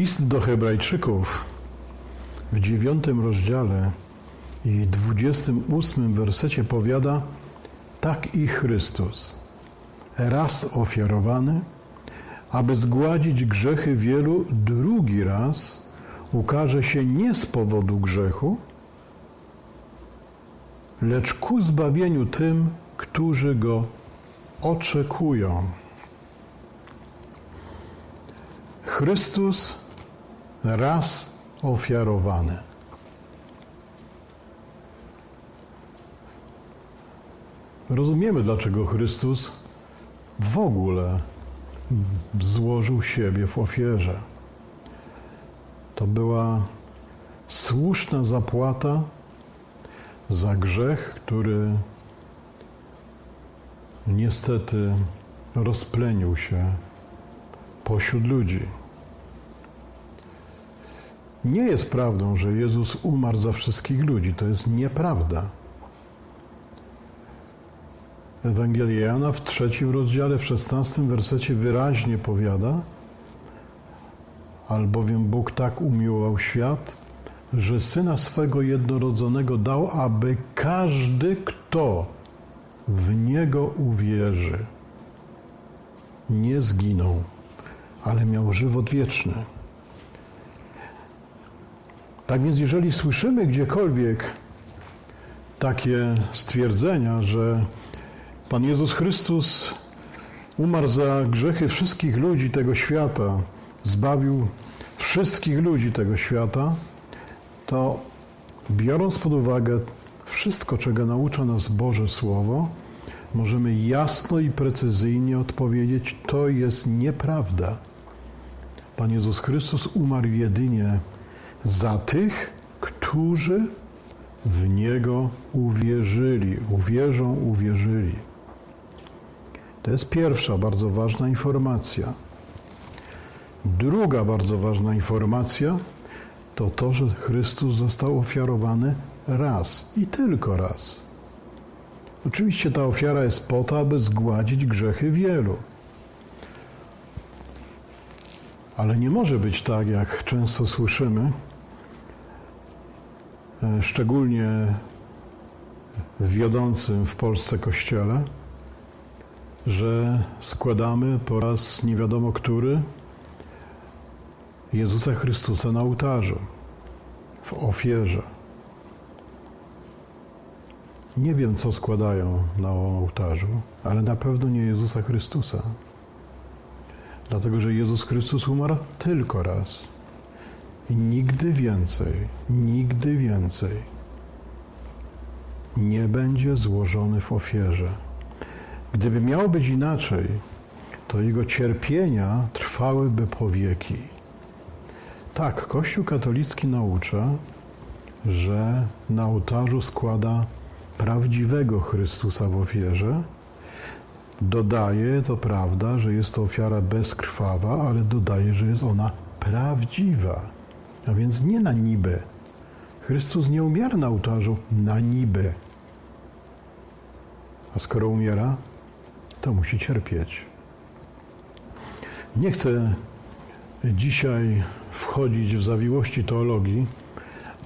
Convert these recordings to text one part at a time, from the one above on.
List do Hebrajczyków w dziewiątym rozdziale i dwudziestym ósmym wersecie powiada tak i Chrystus, raz ofiarowany, aby zgładzić grzechy wielu, drugi raz ukaże się nie z powodu grzechu, lecz ku zbawieniu tym, którzy go oczekują. Chrystus raz ofiarowany. Rozumiemy, dlaczego Chrystus w ogóle złożył siebie w ofierze. To była słuszna zapłata za grzech, który niestety rozplenił się pośród ludzi. Nie jest prawdą, że Jezus umarł za wszystkich ludzi. To jest nieprawda. Ewangelia Jana w trzecim rozdziale, w szesnastym wersecie wyraźnie powiada, albowiem Bóg tak umiłował świat, że Syna swego jednorodzonego dał, aby każdy, kto w Niego uwierzy, nie zginął, ale miał żywot wieczny. Tak więc, jeżeli słyszymy gdziekolwiek takie stwierdzenia, że Pan Jezus Chrystus umarł za grzechy wszystkich ludzi tego świata, zbawił wszystkich ludzi tego świata, to biorąc pod uwagę wszystko, czego naucza nas Boże Słowo, możemy jasno i precyzyjnie odpowiedzieć: to jest nieprawda. Pan Jezus Chrystus umarł jedynie za tych, którzy w Niego uwierzyli, uwierzą, uwierzyli. To jest pierwsza bardzo ważna informacja. Druga bardzo ważna informacja to to, że Chrystus został ofiarowany raz i tylko raz. Oczywiście ta ofiara jest po to, aby zgładzić grzechy wielu. Ale nie może być tak, jak często słyszymy, szczególnie w wiodącym w Polsce kościele, że składamy po raz nie wiadomo który Jezusa Chrystusa na ołtarzu, w ofierze. Nie wiem, co składają na ołtarzu, ale na pewno nie Jezusa Chrystusa. Dlatego, że Jezus Chrystus umarł tylko raz. Nigdy więcej, nigdy więcej nie będzie złożony w ofierze. Gdyby miało być inaczej, to jego cierpienia trwałyby po wieki. Tak, Kościół katolicki naucza, że na ołtarzu składa prawdziwego Chrystusa w ofierze. Dodaje, to prawda, że jest to ofiara bezkrwawa, ale dodaje, że jest ona prawdziwa. A więc nie na niby. Chrystus nie umiera na ołtarzu na niby. A skoro umiera, to musi cierpieć. Nie chcę dzisiaj wchodzić w zawiłości teologii,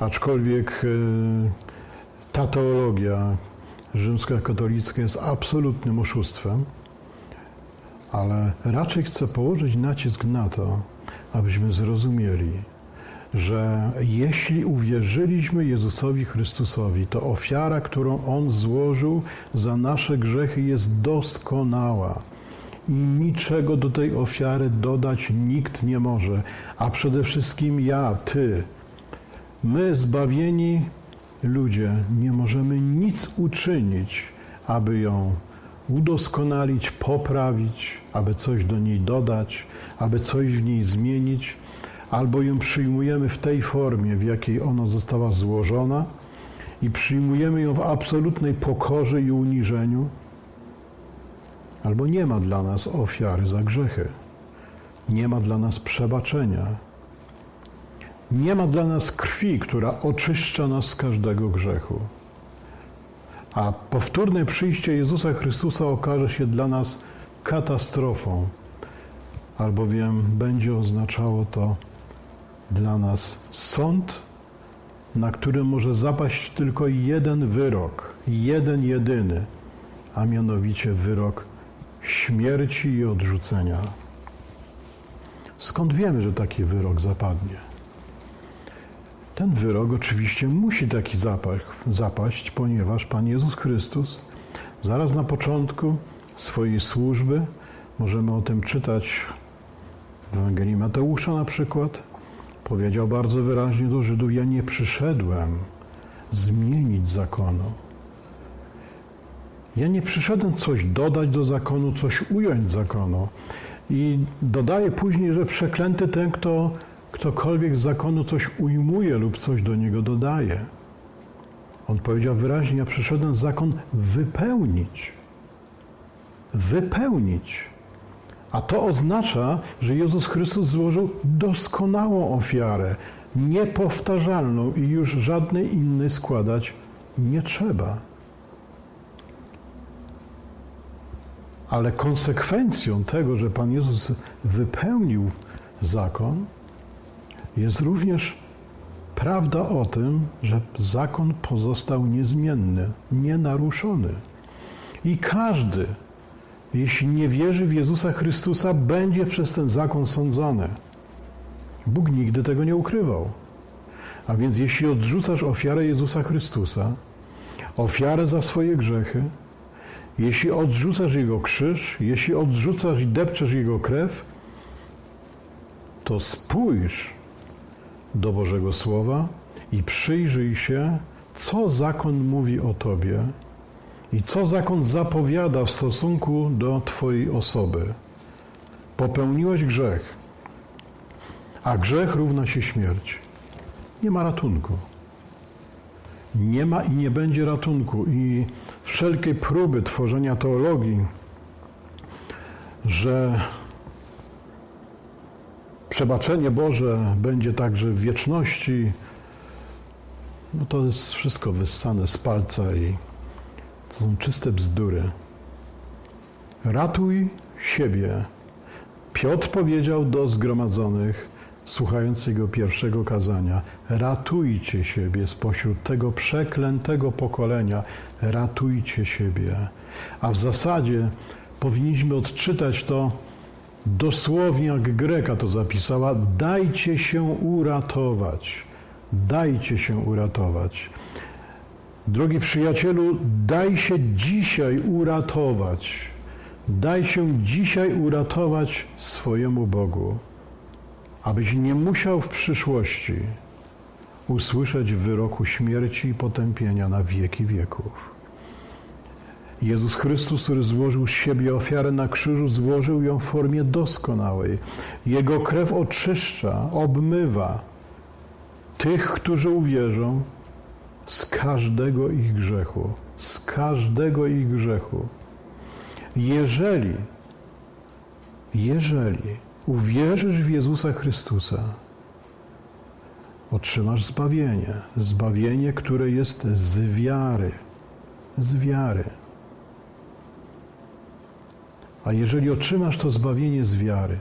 aczkolwiek e, ta teologia rzymska katolicka jest absolutnym oszustwem, ale raczej chcę położyć nacisk na to, abyśmy zrozumieli, że jeśli uwierzyliśmy Jezusowi Chrystusowi, to ofiara, którą On złożył za nasze grzechy jest doskonała. I niczego do tej ofiary dodać nikt nie może, a przede wszystkim ja, Ty. My, zbawieni ludzie, nie możemy nic uczynić, aby ją udoskonalić, poprawić, aby coś do niej dodać, aby coś w niej zmienić albo ją przyjmujemy w tej formie, w jakiej ona została złożona i przyjmujemy ją w absolutnej pokorze i uniżeniu, albo nie ma dla nas ofiary za grzechy, nie ma dla nas przebaczenia, nie ma dla nas krwi, która oczyszcza nas z każdego grzechu. A powtórne przyjście Jezusa Chrystusa okaże się dla nas katastrofą, albowiem będzie oznaczało to dla nas sąd, na którym może zapaść tylko jeden wyrok, jeden jedyny, a mianowicie wyrok śmierci i odrzucenia. Skąd wiemy, że taki wyrok zapadnie? Ten wyrok oczywiście musi taki zapaść, ponieważ Pan Jezus Chrystus zaraz na początku swojej służby, możemy o tym czytać w Ewangelii Mateusza na przykład, powiedział bardzo wyraźnie do Żydów: Ja nie przyszedłem zmienić zakonu. Ja nie przyszedłem coś dodać do zakonu, coś ująć zakonu. I dodaje później, że przeklęty ten, kto ktokolwiek z zakonu coś ujmuje lub coś do niego dodaje. On powiedział wyraźnie: Ja przyszedłem zakon wypełnić. Wypełnić. A to oznacza, że Jezus Chrystus złożył doskonałą ofiarę, niepowtarzalną i już żadnej innej składać nie trzeba. Ale konsekwencją tego, że Pan Jezus wypełnił zakon, jest również prawda o tym, że zakon pozostał niezmienny, nienaruszony. I każdy, jeśli nie wierzy w Jezusa Chrystusa, będzie przez ten zakon sądzony. Bóg nigdy tego nie ukrywał. A więc jeśli odrzucasz ofiarę Jezusa Chrystusa, ofiarę za swoje grzechy, jeśli odrzucasz Jego krzyż, jeśli odrzucasz i depczesz Jego krew, to spójrz do Bożego Słowa i przyjrzyj się, co zakon mówi o Tobie i co zakon zapowiada w stosunku do Twojej osoby. Popełniłeś grzech, a grzech równa się śmierć. Nie ma ratunku. Nie ma i nie będzie ratunku. I wszelkie próby tworzenia teologii, że przebaczenie Boże będzie także w wieczności, no to jest wszystko wyssane z palca i to są czyste bzdury. Ratuj siebie. Piotr powiedział do zgromadzonych, słuchając jego pierwszego kazania: Ratujcie siebie spośród tego przeklętego pokolenia, ratujcie siebie. A w zasadzie powinniśmy odczytać to dosłownie, jak Greka to zapisała: dajcie się uratować. Dajcie się uratować. Drogi przyjacielu, daj się dzisiaj uratować. Daj się dzisiaj uratować swojemu Bogu, abyś nie musiał w przyszłości usłyszeć wyroku śmierci i potępienia na wieki wieków. Jezus Chrystus, który złożył z siebie ofiarę na krzyżu, złożył ją w formie doskonałej. Jego krew oczyszcza, obmywa tych, którzy uwierzą, z każdego ich grzechu. Z każdego ich grzechu. Jeżeli, jeżeli uwierzysz w Jezusa Chrystusa, otrzymasz zbawienie. Zbawienie, które jest z wiary. Z wiary. A jeżeli otrzymasz to zbawienie z wiary,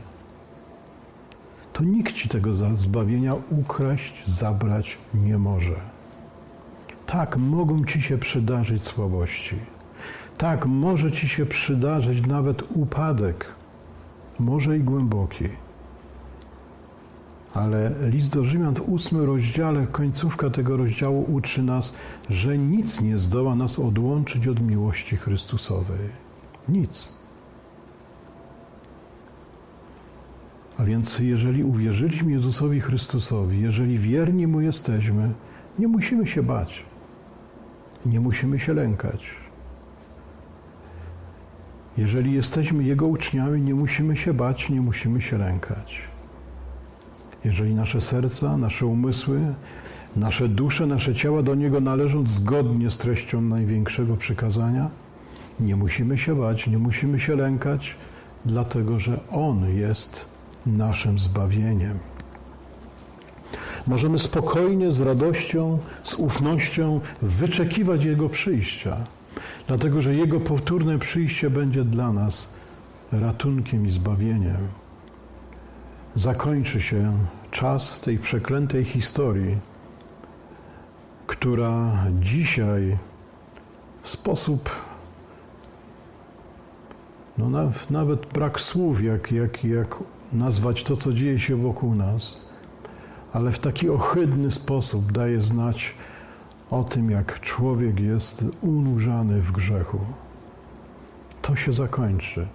to nikt ci tego zbawienia ukraść, zabrać nie może. Tak, mogą ci się przydarzyć słabości. Tak, może ci się przydarzyć nawet upadek, może i głęboki. Ale list do Rzymian w ósmym rozdziale, końcówka tego rozdziału uczy nas, że nic nie zdoła nas odłączyć od miłości Chrystusowej. Nic. A więc jeżeli uwierzyliśmy Jezusowi Chrystusowi, jeżeli wierni Mu jesteśmy, nie musimy się bać. Nie musimy się lękać. Jeżeli jesteśmy Jego uczniami, nie musimy się bać, nie musimy się lękać. Jeżeli nasze serca, nasze umysły, nasze dusze, nasze ciała do Niego należą zgodnie z treścią największego przykazania, nie musimy się bać, nie musimy się lękać, dlatego że On jest naszym zbawieniem. Możemy spokojnie, z radością, z ufnością wyczekiwać Jego przyjścia, dlatego że Jego powtórne przyjście będzie dla nas ratunkiem i zbawieniem. Zakończy się czas tej przeklętej historii, która dzisiaj w sposób, no naw- nawet brak słów, jak, jak, jak nazwać to, co dzieje się wokół nas, ale w taki ohydny sposób daje znać o tym, jak człowiek jest unurzany w grzechu. To się zakończy.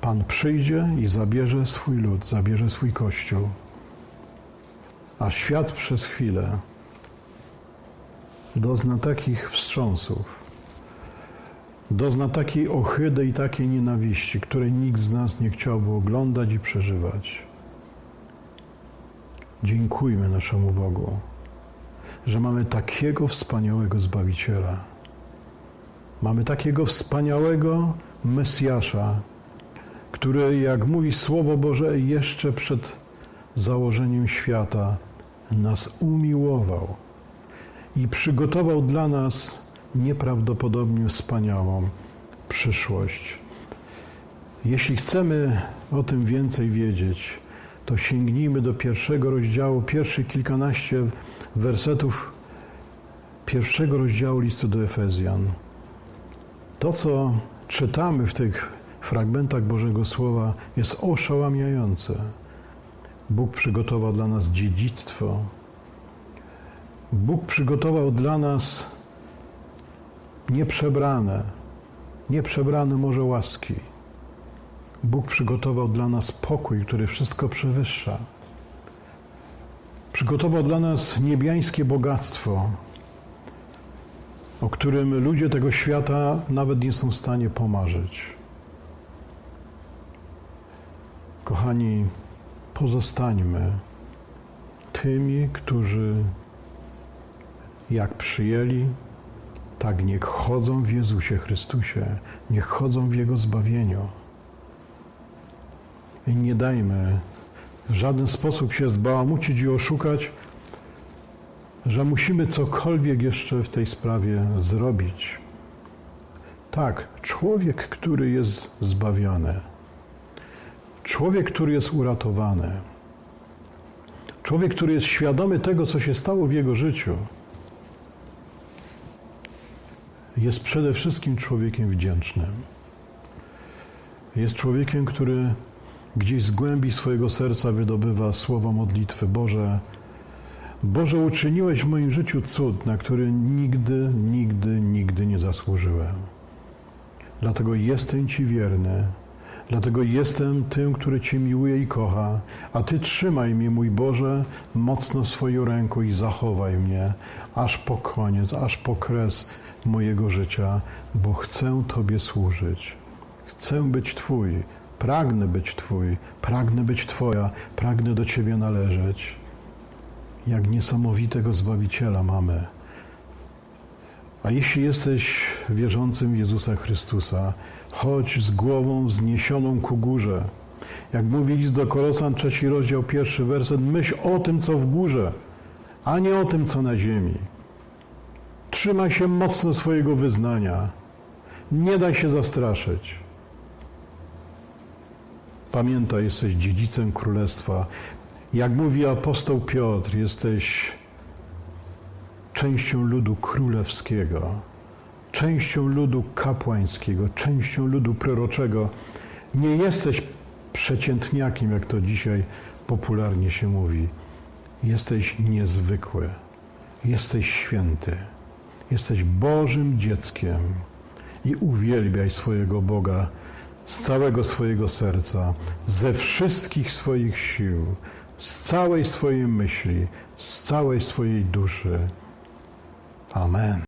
Pan przyjdzie i zabierze swój lud, zabierze swój kościół, a świat przez chwilę dozna takich wstrząsów, dozna takiej ohydy i takiej nienawiści, której nikt z nas nie chciałby oglądać i przeżywać. Dziękujmy naszemu Bogu, że mamy takiego wspaniałego Zbawiciela. Mamy takiego wspaniałego Mesjasza, który, jak mówi Słowo Boże, jeszcze przed założeniem świata nas umiłował i przygotował dla nas nieprawdopodobnie wspaniałą przyszłość. Jeśli chcemy o tym więcej wiedzieć, to sięgnijmy do pierwszego rozdziału, pierwszych kilkanaście wersetów pierwszego rozdziału listu do Efezjan. To, co czytamy w tych fragmentach Bożego Słowa, jest oszałamiające. Bóg przygotował dla nas dziedzictwo. Bóg przygotował dla nas nieprzebrane, nieprzebrane morze łaski. Bóg przygotował dla nas pokój, który wszystko przewyższa. Przygotował dla nas niebiańskie bogactwo, o którym ludzie tego świata nawet nie są w stanie pomarzyć. Kochani, pozostańmy tymi, którzy jak przyjęli, tak niech chodzą w Jezusie Chrystusie, niech chodzą w Jego zbawieniu. Nie dajmy w żaden sposób się zbałamucić i oszukać, że musimy cokolwiek jeszcze w tej sprawie zrobić. Tak, człowiek, który jest zbawiony, człowiek, który jest uratowany, człowiek, który jest świadomy tego, co się stało w jego życiu, jest przede wszystkim człowiekiem wdzięcznym. Jest człowiekiem, który gdzieś z głębi swojego serca wydobywa słowa modlitwy: Boże, Boże, uczyniłeś w moim życiu cud, na który nigdy, nigdy, nigdy nie zasłużyłem. Dlatego jestem Ci wierny, dlatego jestem tym, który Cię miłuje i kocha, a Ty trzymaj mnie, mój Boże, mocno swoją ręką i zachowaj mnie, aż po koniec, aż po kres mojego życia, bo chcę Tobie służyć. Chcę być Twój, pragnę być Twój, pragnę być Twoja, pragnę do Ciebie należeć. Jak niesamowitego Zbawiciela mamy. A jeśli jesteś wierzącym w Jezusa Chrystusa, chodź z głową wzniesioną ku górze. Jak mówi list do Kolosan, trzeci rozdział, pierwszy werset, myśl o tym, co w górze, a nie o tym, co na ziemi. Trzymaj się mocno swojego wyznania. Nie daj się zastraszyć. Pamiętaj, jesteś dziedzicem królestwa. Jak mówi apostoł Piotr, jesteś częścią ludu królewskiego, częścią ludu kapłańskiego, częścią ludu proroczego. Nie jesteś przeciętniakiem, jak to dzisiaj popularnie się mówi. Jesteś niezwykły. Jesteś święty. Jesteś Bożym dzieckiem i uwielbiaj swojego Boga z całego swojego serca, ze wszystkich swoich sił, z całej swojej myśli, z całej swojej duszy. Amen.